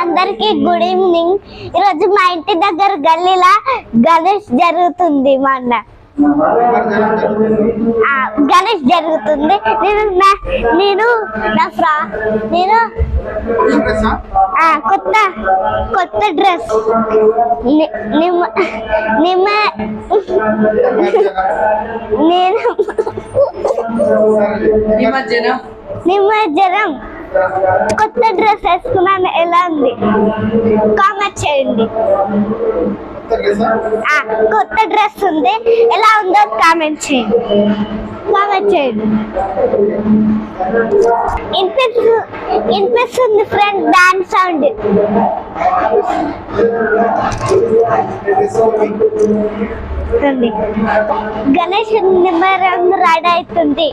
అందరికి good evening ఈరోజు మా ఇంటి దగ్గర గల్లీలా గణేష్ జరుగుతుంది మా అన్న. ఆ, గణేష్ జరుగుతుంది. నేను నేను నా ఫ్రా నేను కొత్త కొత్త డ్రెస్. నిమ్మ నిమ్మ నేను నిమజ్జనం. నిమజ్జనం. కొత్త డ్రెస్ వేసుకున్నాను. ఎలా ఉంది? కామెంట్ చేయండి. కొత్త డ్రెస్ ఉంది. ఎలా ఉందో కామెంట్ చేయండి. కామెంట్ చేయండి. ఇన్పిస్తు ఇన్పిస్తుంది ఫ్రెండ్ డాన్స్ సౌండ్ ఉంది. గణేష్ నిమ్మరం రెడీ అవుతుంది.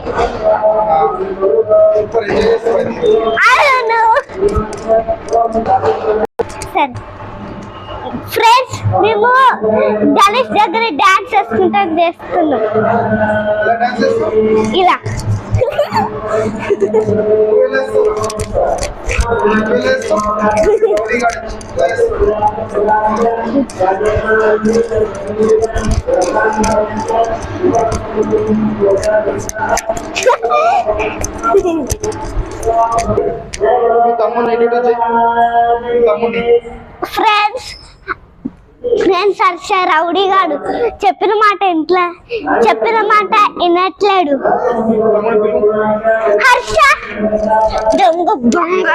సరే ఫ్రెండ్స్ మేము గణేష్ దగ్గర డాన్స్ వేసుకుంటాం చేస్తున్నాం ఇలా Friends, నేను ఫ్రెండ్స్ హర్ష రౌడీ గాడు. చెప్పిన మాట ఇంట్లో? చెప్పిన మాట వినట్లేడు. హర్ష! దొంగ దొంగ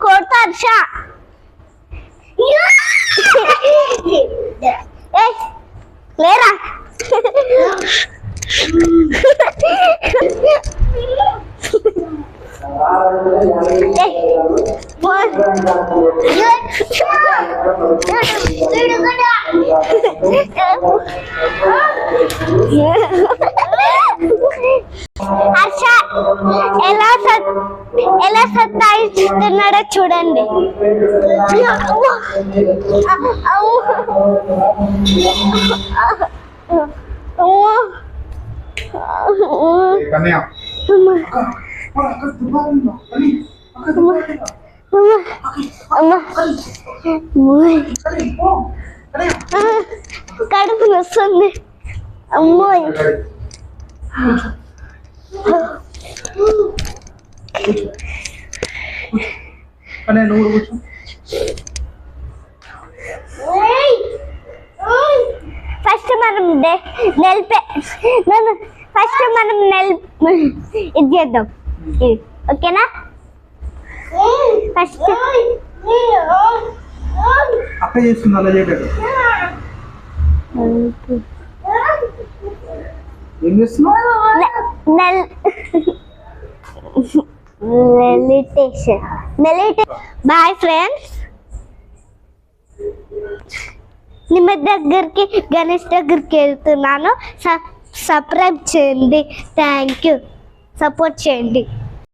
కొడతా హర్ష! లేరా Yeah. ఎలా సత్తాయిస్తున్నాడో చూడండి. కడుపు నొస్తుంది. అమ్మోయ్. అనే నువ్వు కూర్చో. ఫస్ట్ మనం నెల్పే నన్ను ఫస్ట్ మనం నెల్ ఇది చేద్దాం. ఇది ఓకేనా? ఫస్ట్ అక్క చేస్తుంది అలా చేయటట్టు ఏం చేస్తున్నావు? నెల్ మెలిటే బాయ్ ఫ్రెండ్స్ నిమ్మ దగ్గరికి గణేష్ దగ్గరికి వెళ్తున్నాను. సబ్స్క్రైబ్ చేయండి. థ్యాంక్ యూ సపోర్ట్ చేయండి.